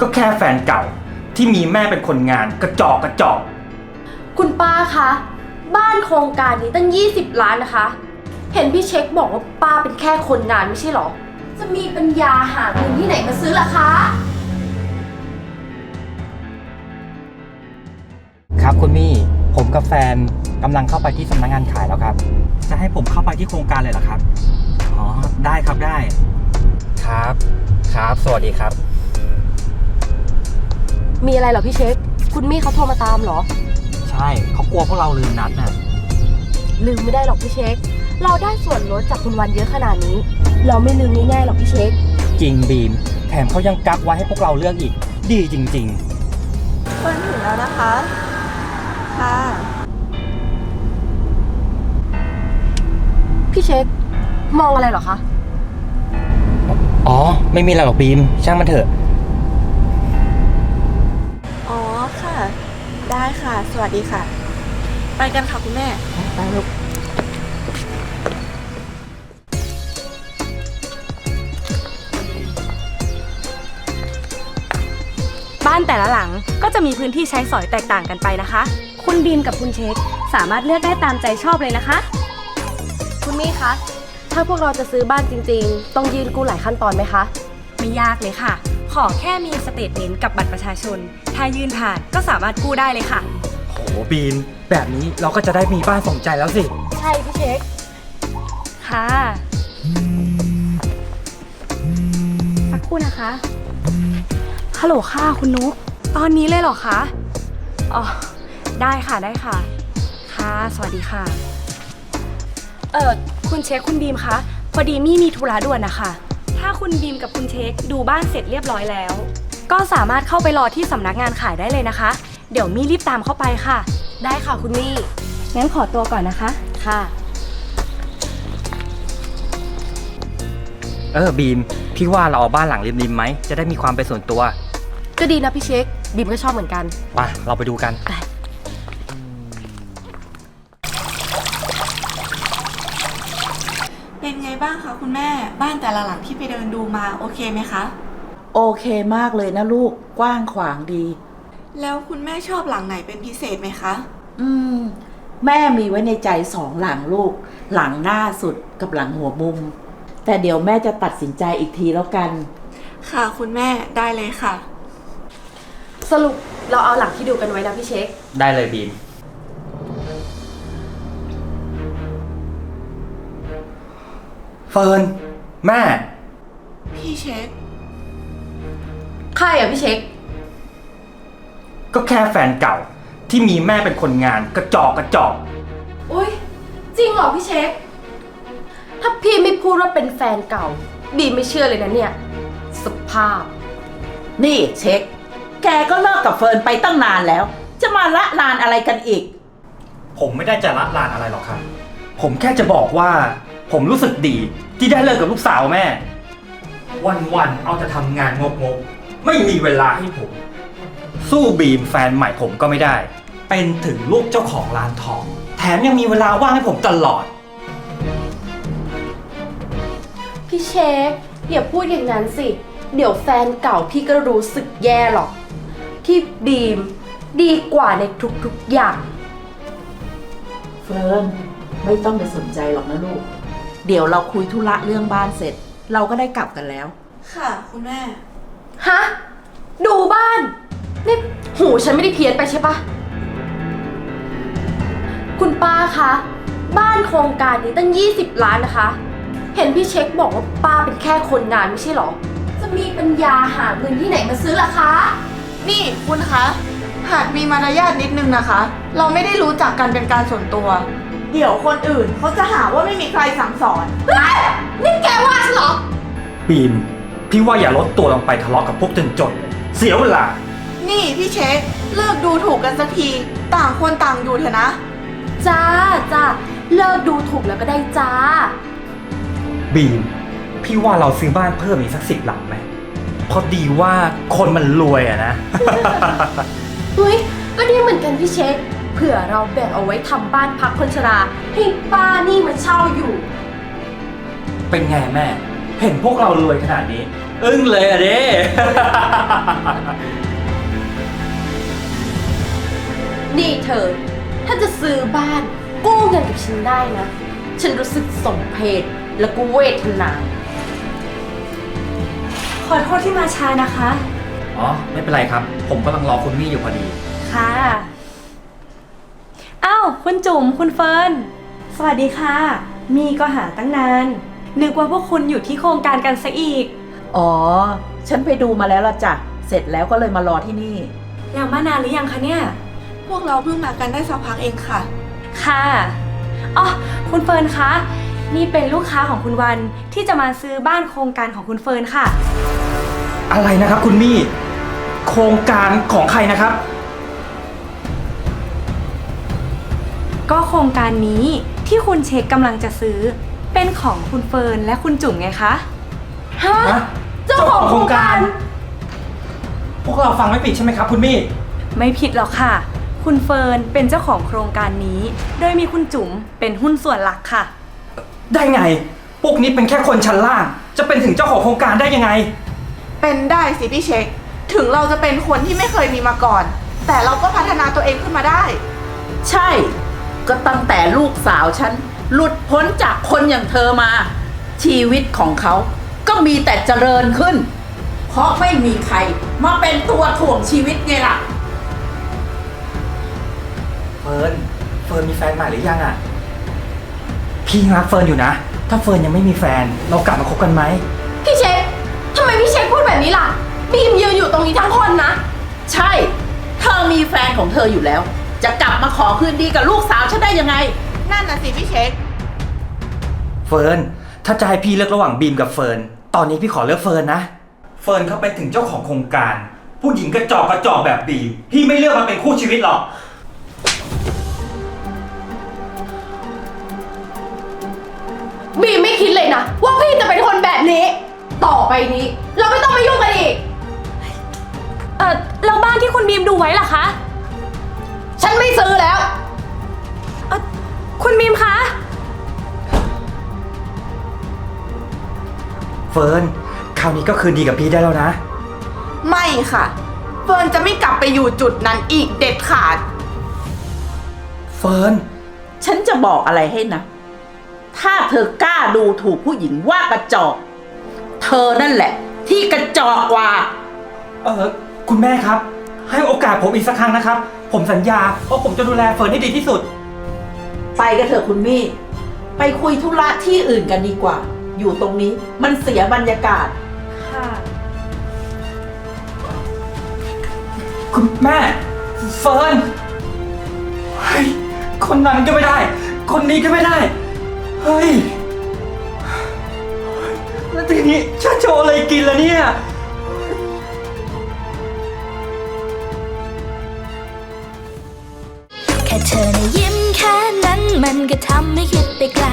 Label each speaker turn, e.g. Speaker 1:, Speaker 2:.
Speaker 1: ก็แค่แฟนเก่าที่มีแม่เป็นคนงานกระจอกกระจอก
Speaker 2: คุณป้าคะ บ้านโครงการนี้ตั้ง 20 ล้านนะคะ เห็นพี่เช็คบอกว่าป้าเป็นแค่คนงานไม่ใช่หรอ จะมีปัญญาหาเงินที่ไหนมาซื้อล่ะคะ
Speaker 1: ครับคุณมี่ผมกับแฟนกำลังเข้าไปที่สำนักงานขายแล้วครับ จะให้ผมเข้าไปที่โครงการเลยเหรอครับ อ๋อ ได้ครับได้ ครับ ครับ สวัสดีครับ
Speaker 2: มีอะไรเหรอพี่เช็ค คุณมี่เขาโทรมาตามเหรอ
Speaker 1: ใช่เขากลัวพวกเราลืมนัดน่ะ
Speaker 2: ลืมไม่ได้หรอกพี่เช็ค เราได้ส่วนลดจากคุณวันเยอะขนาดนี้ เราไม่ลืมง่ายๆหรอกพี่เช็ค
Speaker 1: จริงบีม แถมเขายังกักไว้ให้พวกเราเลือกอีก ดีจริง
Speaker 3: เฟิร์นถึงแล้วนะคะ ค่ะ
Speaker 2: พี่เช็ค มองอะไรเหรอคะ
Speaker 1: ๆ อ๋อ ไม่มีอะไรหรอกบีม ช่างมันเถอะ
Speaker 3: ได้ค่ะ สวัสดีค่ะ ไปกันค่ะคุณแม่
Speaker 2: ไปลูก
Speaker 4: บ้านแต่ละหลังก็จะมีพื้นที่ใช้สอยแตกต่างกันไปนะคะ คุณบีมกับคุณเช็คสามารถเลือกได้ตามใจชอบเลยนะคะ
Speaker 2: คุณมี่คะ ถ้าพวกเราจะซื้อบ้านจริง ๆ ต้องยื่นกู้หลายขั้นตอนไหมคะ
Speaker 4: ไม่ยากเลยค่ะ ขอแค่มีสเตทเมนต์กับบัตรประชาชน ถ้ายื่นผ่านก็สามารถกู้ได้เลยค่ะ
Speaker 1: โหบีมแบบนี้เราก็จะได้มีบ้านสมใจแล้วสิ
Speaker 2: ใช่พี่เช็ค
Speaker 4: ค่ะ สักครู่นะคะ ฮัลโหลค่ะคุณนุ๊กตอนนี้เลยเหรอคะ อ๋อ ได้ค่ะได้ค่ะ ค่ะ สวัสดีค่ะ เออคุณเช็คคุณบีมคะ พอดีมี่มีธุระด่วนนะคะ ถ้าคุณบีมกับคุณเช็คดูบ้านเสร็จเรียบร้อยแล้ว ก็สามารถเข้าไปรอที่สำนักงานขายได้เลยนะคะ เดี๋ยวมี่รีบตามเข้าไปค่ะ
Speaker 2: ได้ค่ะคุณมี่
Speaker 4: งั้นขอตัวก่อนนะคะ
Speaker 2: ค่ะ
Speaker 1: เออบีม พี่ว่าเราเอาบ้านหลังริมๆไหม จะได้มีความเป็นส่วนตัว
Speaker 2: ก็ดีนะพี่เช็คบีมก็ชอบเหมือนกัน
Speaker 1: ไปเราไปดูกัน
Speaker 3: เป็นไงบ้างคะคุณแม่ บ้านแต่ละหลังที่ไปเดินดูมาโอเคไหมคะ
Speaker 5: โอเคมากเลยนะลูกกว้างขวางดี
Speaker 3: แล้วคุณแม่ชอบหลังไหนเป็นพิเศษไหมคะ
Speaker 5: อืม แม่มีไว้ในใจสองหลังลูก หลังหน้าสุดกับหลังหัวมุม แต่เดี๋ยวแม่จะตัดสินใจอีกทีแล้วกัน
Speaker 3: ค่ะคุณแม่ได้เลยค่ะ
Speaker 2: สรุปเราเอาหลังที่ดูกันไว้นะพี่เช็ค
Speaker 1: ได้เลยบีม เฟิร์นแม่
Speaker 3: พี่เช็ค
Speaker 2: ใครอะพี่เช็ค
Speaker 1: ก็แค่แฟนเก่าที่มีแม่เป็นคนงานกระจอกกระจอก
Speaker 2: อุ้ยจริงเหรอพี่เช็ค ถ้าพี่ไม่พูดว่าเป็นแฟนเก่า บีมไม่เชื่อเลยนะเนี่ยสภาพ
Speaker 5: นี่เช็ค แกก็เลิกกับเฟิร์นไปตั้งนานแล้ว จะมาละลานอะไรกันอีก
Speaker 1: ผมไม่ได้จะละลานอะไรหรอกครับ ผมแค่จะบอกว่า ผมรู้สึกดีที่ได้เลิกกับลูกสาวแม่ วันๆเอาแต่ทำงานงกๆ ไม่มีเวลาให้ผม สู้บีมแฟนใหม่ผมก็ไม่ได้ เป็นถึงลูกเจ้าของร้านทอง แถมยังมีเวลาว่างให้ผมตลอด
Speaker 2: พี่เช็คอย่าพูดอย่างนั้นสิ เดี๋ยวแฟนเก่าพี่ก็รู้สึกแย่หรอก ที่บีมดีกว่าในทุกๆอย่าง
Speaker 5: เฟิร์นไม่ต้องไปสนใจหรอกนะลูก เดี๋ยวเราคุยธุระเรื่องบ้านเสร็จ เราก็ได้กลับกันแล้ว
Speaker 3: ค่ะ คุณแม่
Speaker 2: ฮะ ดูบ้าน นี่หูฉันไม่ได้เพี้ยนไปใช่ปะ คุณป้าคะ บ้านโครงการนี้ตั้ง 20 ล้านนะคะ เห็นพี่เช็คบอกว่าป้าเป็นแค่คนงานไม่ใช่หรอ จะมีปัญญาหาเงินที่ไหนมาซื้อล่ะคะ
Speaker 3: นี่คุณคะ หากมีมารยาทนิดนึงนะคะ เราไม่ได้รู้จักกันเป็นการส่วนตัว เดี๋ยวคนอื่นเขาจะหาว่าไม่มีใครสั่งสอน
Speaker 2: นี่แกว่าฉันเหรอ
Speaker 1: บีม พี่ว่าอย่าลดตัวลงไปทะเลาะกับพวกจนๆเลยเสียเวลา
Speaker 3: นี่พี่เช็คเลิกดูถูกกันสักที ต่างคนต่างอยู่เถอะนะ
Speaker 2: จ้าจ้าเลิกดูถูกแล้วก็ได้จ้า
Speaker 1: บีม พี่ว่าเราซื้อบ้านเพิ่มอีกสักสิบหลังไหมเพราะดีว่าคนมันรวยอะนะ
Speaker 2: เฮ้ย ก็ดีเหมือนกันพี่เช็ค เผื่อเราแบ่งเอาไว้ทำบ้านพักคนชราให้ป้านี่มันเช่าอยู่
Speaker 1: เป็นไงแม่ เห็นพวกเรารวยขนาดนี้ อึ้งเลยอะเด้
Speaker 2: นี่เธอ ถ้าจะซื้อบ้านกู้เงินกับฉันได้นะ ฉันรู้สึกสมเพชและกูเวทนา
Speaker 4: ขอโทษที่มาช้านะคะ
Speaker 1: อ๋อ ไม่เป็นไรครับ ผมกำลังรอคุณมี่อยู่พอดี
Speaker 4: ค่ะอ้าว คุณจุ๋มคุณเฟิร์นสวัสดีค่ะ มีก็หาตั้งนาน นึกว่าพวกคุณอยู่ที่โครงการกันซะอีก
Speaker 5: อ๋อ ฉันไปดูมาแล้วละจ้ะ เสร็จแล้วก็เลยมารอที่นี่
Speaker 4: แล้วมานานหรือยังคะเนี่ย
Speaker 3: พวกเราเพิ่งมากันได้สักพักเองค่ะ
Speaker 4: ค่ะ อ๋อ คุณเฟิร์นคะ นี่เป็นลูกค้าของคุณวันที่จะมาซื้อบ้านโครงการของคุณเฟิร์นค่ะ
Speaker 1: อะไรนะครับคุณมี่ โครงการของใครนะครับ
Speaker 4: ก็โครงการนี้ที่คุณเช็คกำลังจะซื้อ เป็นของคุณเฟิร์นและคุณจุ๋มไงคะ
Speaker 2: ฮะ
Speaker 1: ฮะ
Speaker 2: เจ้าของโครงการ
Speaker 1: พวกเราฟังไม่ผิดใช่ไหมครับ คุณมี่
Speaker 4: ไม่ผิดหรอกค่ะ คุณเฟิร์นเป็นเจ้าของโครงการนี้ โดยมีคุณจุ๋มเป็นหุ้นส่วนหลักค่ะ
Speaker 1: ได้ไง พวกนี้เป็นแค่คนชั้นล่าง จะเป็นถึงเจ้าของโครงการได้ยังไง
Speaker 3: เป็นได้สิพี่เช็ค ถึงเราจะเป็นคนที่ไม่เคยมีมาก่อน แต่เราก็พัฒนาตัวเองขึ้นมาได้
Speaker 5: ใช่ ก็ตั้งแต่ลูกสาวฉันหลุดพ้นจากคนอย่างเธอมา ชีวิตของเขาก็มีแต่เจริญขึ้น เพราะไม่มีใครมาเป็นตัวถ่วงชีวิตไงล่ะ
Speaker 1: เฟิร์น เฟิร์นมีแฟนใหม่หรือยังอะ พี่รักเฟิร์นอยู่นะ ถ้าเฟิร์นยังไม่มีแฟน เรากลับมาคบกันไหม
Speaker 2: พี่เช็คทำไมพี่เช็คพูดแบบนี้ล่ะ บีมยืนอยู่ตรงนี้ทั้งคนนะ
Speaker 5: ใช่ เธอมีแฟนของเธออยู่แล้ว จะกลับมาขอคืนดีกับลูกสาวฉันได้ยังไง
Speaker 3: นั่นน่ะสิพี่เช็ค
Speaker 1: เฟิร์น ถ้าจะให้พี่เลือกระหว่างบีมกับเฟิร์น ตอนนี้พี่ขอเลือกเฟิร์นนะ เฟิร์นเขาเป็นถึงเจ้าของโครงการ ผู้หญิงกระจอกกระจอกแบบบีมพี่ไม่เลือกมาเป็นคู่ชีวิตหรอก
Speaker 2: บีมไม่คิดเลยนะ ว่าพี่จะเป็นคนแบบนี้ ต่อไปนี้ เราไม่ต้องมายุ่งกันอีก
Speaker 4: เออแล้วบ้านที่คุณบีมดูไว้ล่ะคะ
Speaker 2: ฉันไม่ซื้อแล้ว
Speaker 4: เออคุณบีมคะ
Speaker 1: เฟิร์นคราวนี้ก็คืนดีกับพี่ได้แล้วนะ
Speaker 3: ไม่ค่ะ เฟิร์นจะไม่กลับไปอยู่จุดนั้นอีกเด็ดขาด
Speaker 1: เฟิร์น
Speaker 5: ฉันจะบอกอะไรให้นะ ถ้าเธอกล้าดูถูกผู้หญิงว่ากระจอก เธอนั่นแหละ ที่กระจอกกว่า
Speaker 1: เออคุณแม่ครับ ให้โอกาสผมอีกสักครั้งนะครับ ผมสัญญาว่าผมจะดูแลเฟิร์นให้ดีที่สุด
Speaker 5: ไปกันเถอะคุณมี่ ไปคุยธุระที่อื่นกันดีกว่า อยู่ตรงนี้มันเสียบรรยากาศ
Speaker 4: ค่ะ
Speaker 1: คุณแม่ เฟิร์นเฮ้ยคนนั้นก็ไม่ได้ คนนี้ก็ไม่ได้ เฮ้ยแล้วทีนี้ฉันจะเอาอะไรกินล่ะเนี่ย
Speaker 6: ไกล